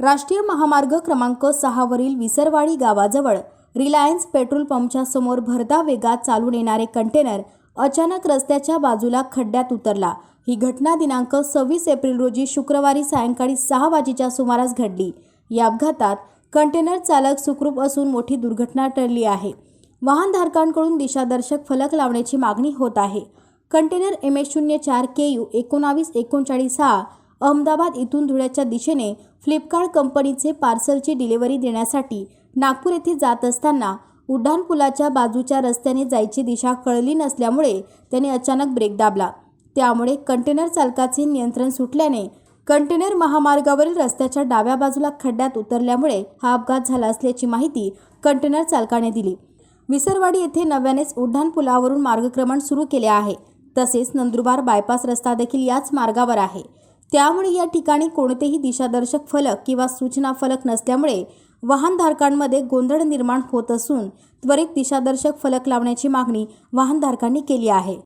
राष्ट्रीय महामार्ग क्रमांक सहावरील विसरवाडी गावाजवळ रिलायन्स पेट्रोल पंपच्या समोर भरधा वेगात चालून येणारे कंटेनर अचानक रस्त्याच्या बाजूला खड्ड्यात उतरला. ही घटना दिनांक सव्वीस एप्रिल रोजी शुक्रवारी सायंकाळी सहा वाजेच्या सुमारास घडली. या अपघातात कंटेनर चालक सुखरूप असून मोठी दुर्घटना टळली आहे. वाहनधारकांकडून दिशादर्शक फलक लावण्याची मागणी होत आहे. कंटेनर एम एस शून्य चार के यू एकोणावीस एकोणचाळीस हा अहमदाबाद इथून धुळ्याच्या दिशेने फ्लिपकार्ट कंपनीचे पार्सलची डिलिव्हरी देण्यासाठी नागपूर येथे जात असताना उड्डाणपुलाच्या बाजूच्या रस्त्याने जायची दिशा कळली नसल्यामुळे त्याने अचानक ब्रेक दाबला. त्यामुळे कंटेनर चालकाचे नियंत्रण सुटल्याने कंटेनर महामार्गावरील रस्त्याच्या डाव्या बाजूला खड्ड्यात उतरल्यामुळे हा अपघात झाला असल्याची माहिती कंटेनर चालकाने दिली. विसरवाडी येथे नव्यानेच उड्डाणपुलावरून मार्गक्रमण सुरू केले आहे. तसेच नंदुरबार बायपास रस्ता देखील याच मार्गावर आहे. त्यामुळे या ठिकाणी कोणतेही दिशादर्शक फलक किंवा सूचना फलक नसल्यामुळे वाहनधारकांमध्ये गोंधळ निर्माण होत असून त्वरित दिशादर्शक फलक लावण्याची मागणी वाहनधारकांनी केली आहे.